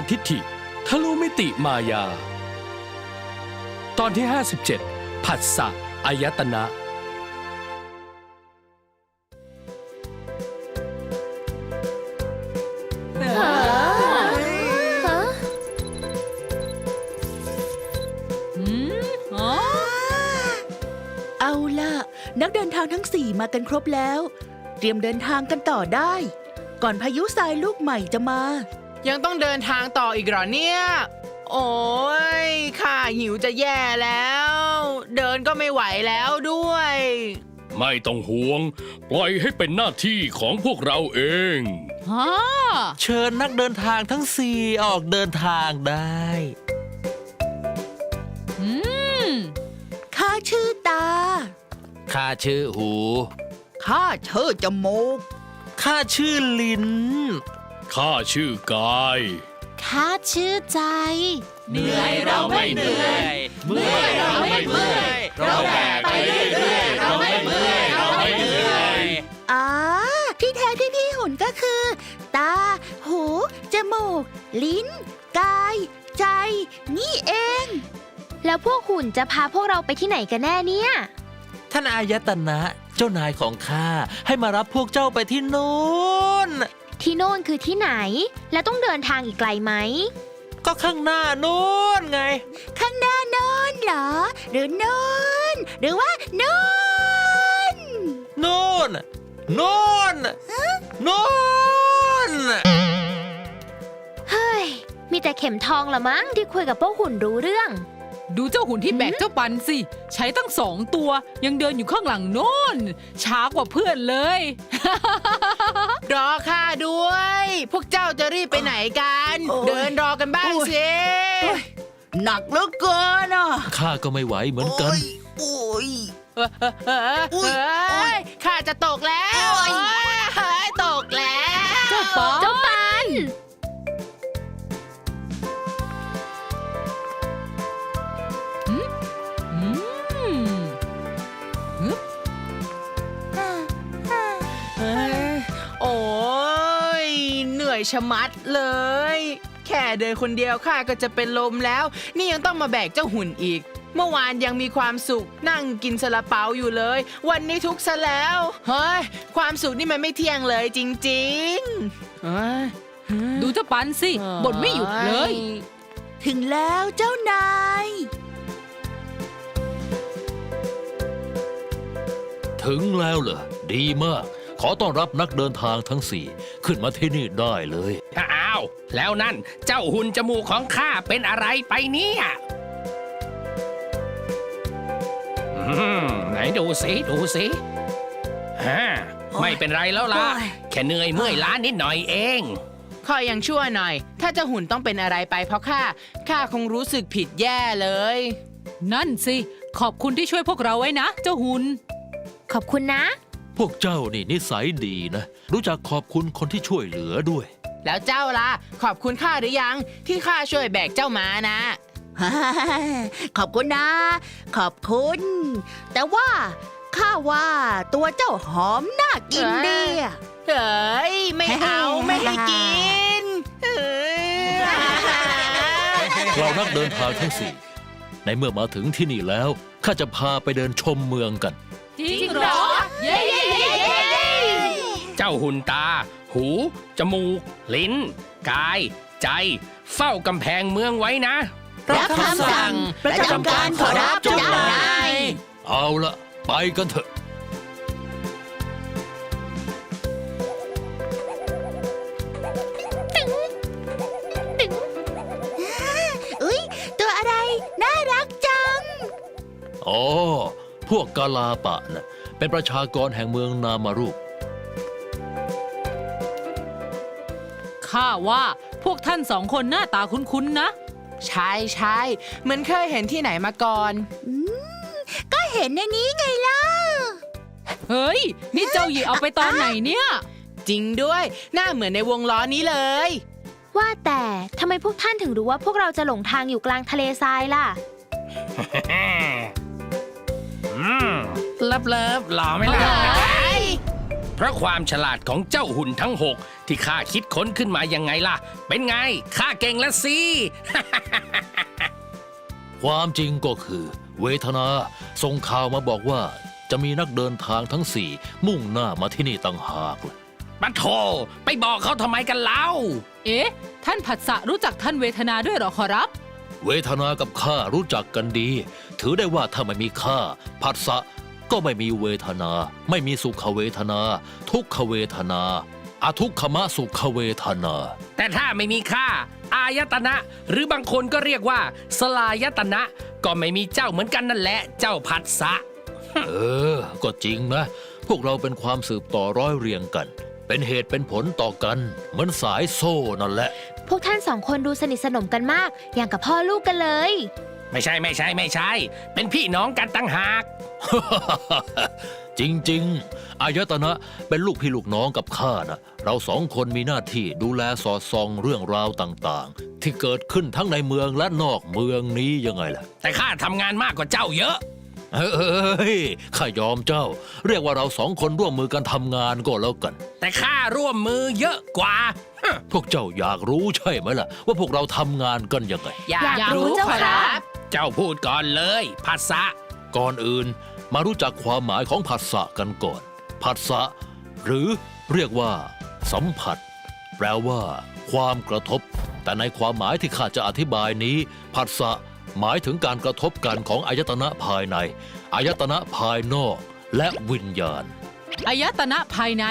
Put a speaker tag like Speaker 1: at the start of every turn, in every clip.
Speaker 1: มาทิฏฐิ
Speaker 2: ทะลุมิติมายา ตอนที่ 57 ผัสสะอายตนะ
Speaker 3: เอาล่ะ นักเดินทางทั้งสี่มากันครบแล้ว เตรียมเดินทางกันต่อได้ ก่อนพายุทรายลูกใหม่จะมา
Speaker 4: ยังต้องเดินทางต่ออีกเหรอเนี่ย โอ้ยข้าหิวจะแย่แล้ว เดินก็ไม่ไหวแล้วด้วย
Speaker 2: ไม่ต้องห่วง ปล่อยให้เป็นหน้าที่ของพวกเราเอง
Speaker 5: เชิญนักเดินทางทั้งสี่ออกเดินทางได้
Speaker 3: ข้าชื่อตา
Speaker 5: ข้าชื่อหู
Speaker 3: ข้าชื่อจมูก
Speaker 5: ข้าชื่อลิ้น
Speaker 2: ข้าชื่อกาย
Speaker 6: ข้าชื่อใจ
Speaker 4: เหนื่อยเราไม่เหนื่อย
Speaker 5: เมื่อยเราไม่เมื่อยเราแบกไปเรื่อยๆเราไม่เมื่อยเราไม่เหนื่อย
Speaker 3: อ๋อที่แท้พี่พี่หุ่นก็คือ ตา หู จมูก ลิ้น กาย ใจ นี่เอง
Speaker 6: แล้วพวกหุ่นจะพาพวกเราไปที่ไหนกันแน่เนี่ย
Speaker 5: ท่านอายตนะ เจ้านายของข้าให้มารับพวกเจ้าไปที่นู้น
Speaker 6: ที่โน่นคือที่ไหน และต้องเดินทางอีกไกลไหม
Speaker 5: ก็ข้างหน้านู้นไง
Speaker 3: ข้างหน้าโน้นเหรอ หรือโน้นหรือว่าโน้น
Speaker 5: นู้นนู้นนู้น
Speaker 6: เฮ้ย มีแต่เข็มทองละมั้งที่คุยกับพวกหุ่นรู้เรื่อง
Speaker 1: ดูเจ้าหุ่นที่แบกเจ้าปันสิ ใช้ตั้งสองตัว ยังเดินอยู่ข้างหลังโน้นช้ากว่าเพื่อนเลย
Speaker 4: รอข้าด้วย พวกเจ้าจะรีบไปไหนกัน
Speaker 3: โอ้ย
Speaker 4: เดินรอกันบ้างสิ
Speaker 3: หนักเหลือเกินอะ
Speaker 5: ข้าก็ไม่ไหวเหมือนกัน
Speaker 3: โอ้ย
Speaker 4: เฮ้ยข้าจะตกแล้ว
Speaker 3: โอ้ย
Speaker 4: เฮ้
Speaker 1: อ
Speaker 4: ยชะมัดเลย แค่เดินคนเดียวข้าก็จะเป็นลมแล้ว นี่ยังต้องมาแบกเจ้าหุ่นอีก เมื่อวานยังมีความสุขนั่งกินซาลาเปาอยู่เลย วันนี้ทุกข์ซะแล้ว เฮ้ย ความสุขนี่มันไม่เที่ยงเลยจริงๆเฮ้ย
Speaker 1: ดูเจ้าปันสิบ่นไม่หยุดเลย
Speaker 3: ถึงแล้วเจ้านาย
Speaker 5: ถึงแล้วเหรอดีมาก ขอต้อนรับนักเดินทางทั้งสี่ขึ้นมาที่นี่ได้เลย
Speaker 7: อ้าว แล้วนั่นเจ้าหุ่นจมูกของข้าเป็นอะไรไปเนี่ยอืมไหนดูสิ ดูสิฮะไม่เป็นไรแล้วล่ะ
Speaker 3: โอ้ย
Speaker 7: แค่เหนื่อยเมื่อยล้านิดหน่อยเอง
Speaker 4: ขอยังชั่วหน่อย ถ้าเจ้าหุ่นต้องเป็นอะไรไปเพราะข้าข้าคงรู้สึกผิดแย่เลย
Speaker 1: นั่นสิ ขอบคุณที่ช่วยพวกเราไว้นะ เจ้าหุ่น
Speaker 6: ขอบคุณนะ
Speaker 5: พวกเจ้านี่นิสัยดีนะ รู้จักขอบคุณคนที่ช่วยเหลือด้วย
Speaker 4: แล้วเจ้าล่ะ ขอบคุณข้าหรือยัง ที่ข้าช่วยแบกเจ้ามานะ
Speaker 3: ขอบคุณนะ ขอบคุณ แต่ว่าข้าว่าตัวเจ้าหอมน่ากินดีอะ
Speaker 4: เฮ้ย ไม่เอา ไม่ให้กินเอ้ย
Speaker 5: เรานักเดินทางทั้งสี่ในเมื่อมาถึงที่นี่แล้ว ข้าจะพาไปเดินชมเมืองกัน
Speaker 1: จริงเหรอ
Speaker 7: จ้าหุ่นตา หู จมูก ลิ้น กาย ใจ เฝ้ากำแพงเมืองไว้นะ
Speaker 3: รับคำสั่งประจำการขอรับเจ้านาย
Speaker 5: เอาละไปกันเถอะ
Speaker 3: อุ้ยตัวอะไร น่ารักจัง
Speaker 5: อ๋อ พวกกาลาปะนะเป็นประชากรแห่งเมืองนามารูป
Speaker 1: ข้าว่า พวกท่านสองคนหน้าตาคุ้นๆนะ
Speaker 4: ใช่ใช่เหมือนเคยเห็นที่ไหนมาก่อน
Speaker 3: ก็เห็นในนี้ไงล่ะ
Speaker 1: เฮ้ย นี่เจ้าหยีเอาไปตอนไหนเนี่ย
Speaker 4: จริงด้วย หน้าเหมือนในวงล้อนี้เลย
Speaker 6: ว่าแต่ทำไมพวกท่านถึงรู้ว่าพวกเราจะหลงทางอยู่กลางทะเลทรายล่ะ
Speaker 7: อืม เลิฟเลิฟหล่อไหมล่ะ เพราะความฉลาดของเจ้าหุ่นทั้งหกที่ข้าคิดค้นขึ้นมายังไงล่ะ เป็นไงข้าเก่งแล้วสิ
Speaker 5: ความจริงก็คือ เวทนาส่งข่าวมาบอกว่าจะมีนักเดินทางทั้งสี่มุ่งหน้ามาที่นี่ต่างหากเลย
Speaker 7: ปัทโทไปบอกเขาทำไมกันเล่า
Speaker 1: เอ๊ะ ท่านผัสสะรู้จักท่านเวทนาด้วยเหรอขอรับ
Speaker 5: เวทนากับข้ารู้จักกันดี ถือได้ว่าถ้าไม่มีข้าผัสสะ ก็ไม่มีเวทนา ไม่มีสุขเวทนา ทุกขเวทนาอทุกขมะสุขเวทนา
Speaker 7: แต่ถ้าไม่มีค่า อายตนะ หรือบางคนก็เรียกว่า สลายตนะ ก็ไม่มีเจ้าเหมือนกันนั่นแหละ เจ้าผัสสะ
Speaker 5: เออ ก็จริงนะ พวกเราเป็นความสืบต่อร้อยเรียงกัน เป็นเหตุเป็นผลต่อกัน เหมือนสายโซ่นั่นแหละ
Speaker 6: พวกท่านสองคนดูสนิทสนมกันมาก อย่างกับพ่อลูกกันเลย
Speaker 7: ไม่ใช่ไม่ใช่ไม่ใช่ เป็นพี่น้องกันตั้งหาก
Speaker 5: จริงๆ อายตนะเป็นลูกพี่ลูกน้องกับข้านะเราสองคนมีหน้าที่ดูแลสอดส่องเรื่องราวต่างๆ ที่เกิดขึ้นทั้งในเมืองและนอกเมืองนี้ยังไงล่ะ
Speaker 7: แต่ข้าทำงานมากกว่าเจ้าเยอะ
Speaker 5: เฮ้ยข้ายอมเจ้า เรียกว่าเราสองคนร่วมมือกันทำงานก็แล้วกัน
Speaker 7: แต่ข้าร่วมมือเยอะกว่า
Speaker 5: พวกเจ้าอยากรู้ใช่ไหมล่ะ ว่าพวกเราทำงานกันยังไง
Speaker 4: อยาก
Speaker 6: อยากรู้
Speaker 4: รู้
Speaker 6: เจ้า
Speaker 4: ขอ
Speaker 6: ค่ะ
Speaker 4: รับ
Speaker 7: เจ้าพูดก่อนเลยผัสสะ
Speaker 5: ก่อนอื่นมารู้จักความหมายของผัสสะกันก่อนผัสสะหรือเรียกว่า สัมผัส แปลว่า ความกระทบ แต่ในความหมายที่ข้าจะอธิบายนี้ผัสสะหมายถึงการกระทบกันของอายตนะภายในอายตนะภายนอก และวิญญาณ
Speaker 1: อายตนะภายใน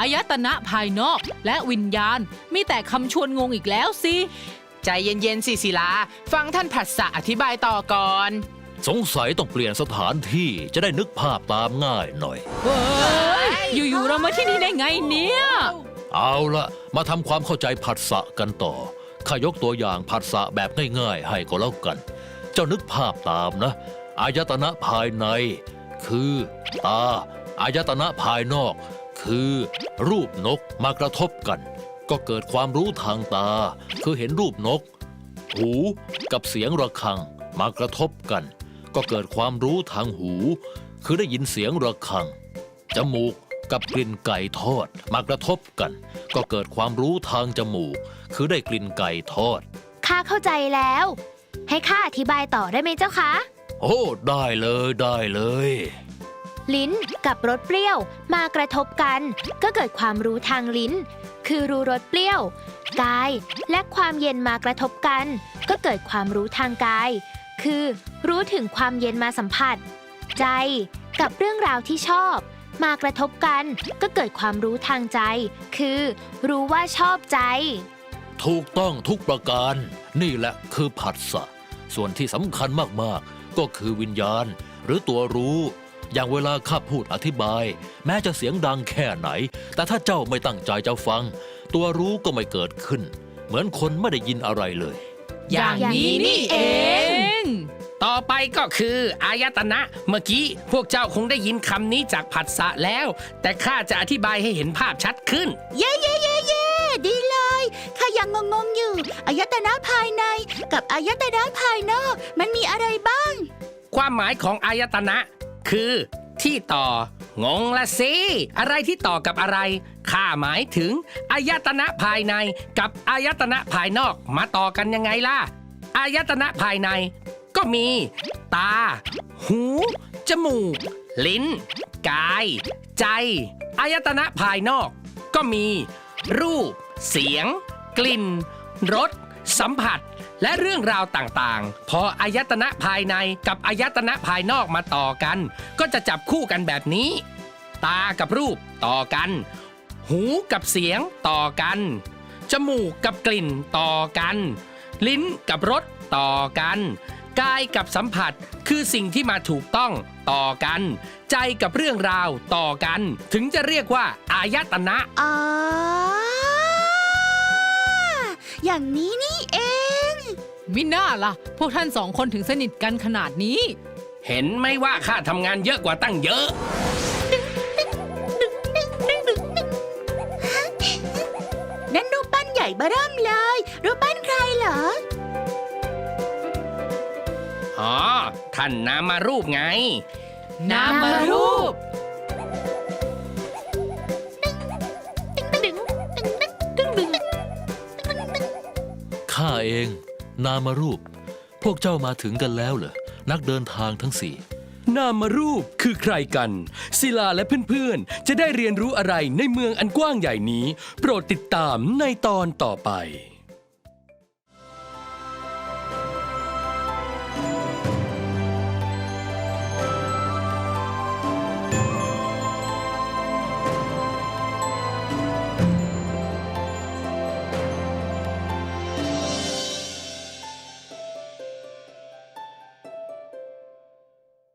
Speaker 1: อายตนะภายนอก และวิญญาณ มีแต่คำชวนงงอีกแล้วสิ
Speaker 4: ใจเย็นๆสิศิลา ฟังท่านผัสสะอธิบายต่อก่อน
Speaker 5: สงสัยต้องเปลี่ยนสถานที่จะได้นึกภาพตามง่ายหน่อย
Speaker 1: เฮ้ยอยู่ๆเรามาที่นี่ได้ไงเนี่ย
Speaker 5: เอาละมาทำความเข้าใจผัสสะกันต่อข้ายกตัวอย่างผัสสะแบบง่ายๆ ให้ก็แล้วกัน เจ้านึกภาพตามนะ อายตนะภายใน คือตา อายตนะภายนอก คือ รูปนกมากระทบกัน ก็เกิดความรู้ทางตา คือเห็นรูปนก หูกับเสียงระฆังมากระทบกัน ก็เกิดความรู้ทางหู คือได้ยินเสียงระฆัง จมูกกับกลิ่นไก่ทอดมากระทบกัน ก็เกิดความรู้ทางจมูก คือได้กลิ่นไก่ทอด
Speaker 6: ข้าเข้าใจแล้ว ให้ข้าอธิบายต่อได้ไหมเจ้าคะ
Speaker 5: โอ้ ได้เลยได้เลย
Speaker 6: ลิ้นกับรสเปรี้ยว มากระทบกัน ก็เกิดความรู้ทางลิ้น คือรู้รสเปรี้ยว กาย และความเย็นมากระทบกัน ก็เกิดความรู้ทางกาย คือ รู้ถึงความเย็นมาสัมผัส ใจ กับเรื่องราวที่ชอบ มากระทบกัน ก็เกิดความรู้ทางใจ คือ รู้ว่าชอบใจ
Speaker 5: ถูกต้องทุกประการ นี่แหละคือผัสสะส่วนที่สำคัญมากๆ ก็คือวิญญาณ หรือตัวรู้ อย่างเวลาข้าพูดอธิบาย แม้จะเสียงดังแค่ไหน แต่ถ้าเจ้าไม่ตั้งใจจะฟัง ตัวรู้ก็ไม่เกิดขึ้น เหมือนคนไม่ได้ยินอะไรเลย
Speaker 1: อย่างนี้นี่เอง
Speaker 7: ต่อไปก็คืออายตนะ เมื่อกี้พวกเจ้าคงได้ยินคำนี้จากผัสสะแล้ว แต่ข้าจะอธิบายให้เห็นภาพชัดขึ้น
Speaker 3: เย่เย่เย่เย่ดีเลยข้ายังงงๆอยู่อายตนะภายในกับอายตนะภายนอก มันมีอะไรบ้าง
Speaker 7: ความหมายของอายตนะ คือที่ต่องงละสิ อะไรที่ต่อกับอะไร ข้าหมายถึงอายตนะภายในกับอายตนะภายนอกมาต่อกันยังไงล่ะ อายตนะภายใน ก็มี ตา หู จมูก ลิ้น กาย ใจ อายตนะภายนอก ก็มี รูป เสียง กลิ่น รส สัมผัส และเรื่องราวต่างๆ พออายตนะภายในกับอายตนะภายนอกมาต่อกัน ก็จะจับคู่กันแบบนี้ ตากับรูปต่อกัน หูกับเสียงต่อกัน จมูกกับกลิ่นต่อกัน ลิ้นกับรสต่อกันกายกับสัมผัสคือสิ่งที่มาถูกต้องต่อกัน ใจกับเรื่องราวต่อกัน ถึงจะเรียกว่า อายตนะ
Speaker 3: อ๋ออย่างนี้นี่เอง
Speaker 1: มิน่าล่ะ พวกท่านสองคนถึงสนิทกันขนาดนี้
Speaker 7: เห็นไหมว่าข้าทำงานเยอะกว่าตั้งเยอะ
Speaker 3: นั่นรูปปั้นใหญ่เบ้อเริ่มเลย รูปปั้นใครเหรอ
Speaker 7: อ๋อ ท่านนามารูปไง
Speaker 1: นามารูป
Speaker 5: ข้าเอง นามารูป พวกเจ้ามาถึงกันแล้วเหรอ นักเดินทางทั้งสี่
Speaker 2: นามรูปคือใครกัน ศิลาและเพื่อนๆ จะได้เรียนรู้อะไรในเมืองอันกว้างใหญ่นี้ โปรดติดตามในตอนต่อไป